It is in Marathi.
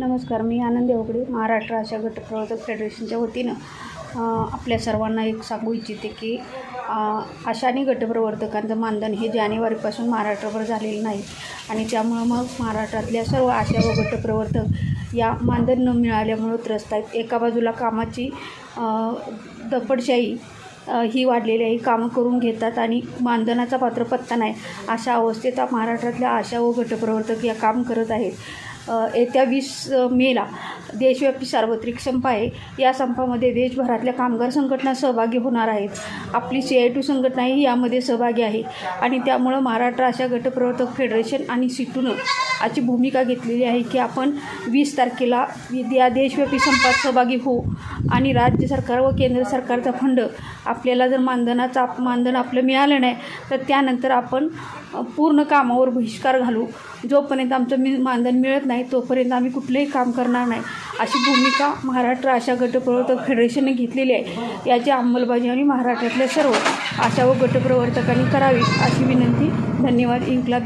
नमस्कार मी आनंद देवगडे महाराष्ट्र आशा गट प्रवर्तक फेडरेशनच्या वतीनं आपल्या सर्वांना एक सांगू इच्छिते की आशानी गटप्रवर्तकांचं मानधन हे जानेवारीपासून महाराष्ट्रभर झालेलं नाही आणि त्यामुळं मग महाराष्ट्रातल्या सर्व आशा व गटप्रवर्तक या मानधन न मिळाल्यामुळं त्रस्त आहेत. एका बाजूला कामाची दपडशाही ही वाढलेली आहे. कामं करून घेतात आणि मानधनाचा पात्र पत्ता नाही. अशा अवस्थेत महाराष्ट्रातल्या आशा व गटप्रवर्तक या काम करत आहेत. येत्या वीस मेला देशव्यापी सार्वत्रिक संप आहे. या संपामध्ये देशभरातल्या कामगार संघटना सहभागी होणार आहेत. आपली सी आय टू संघटनाही यामध्ये सहभागी आहे. आणि त्यामुळं महाराष्ट्र अशा गटप्रवर्तक फेडरेशन आणि सिटूनं अशी भूमिका घेतलेली आहे की आपण वीस तारखेला या देशव्यापी संपात सहभागी होऊ आणि राज्य सरकार व केंद्र सरकारचा फंड आप आपल्याला जर मानधनाचं आप मानधन आपलं मिळालं नाही तर त्यानंतर आपण पूर्ण कामावर बहिष्कार घालू. जोपर्यंत आमचं मी मानधन मिळत नाही तोपर्यंत आम्ही कुठलंही काम करणार नाही. अशी भूमिका महाराष्ट्र आशा गटप्रवर्तक फेडरेशनने घेतलेली आहे. याची अंमलबजावणी महाराष्ट्रातल्या सर्व आशा व गटप्रवर्तकांनी करावी अशी विनंती. धन्यवाद. इन्क्लाब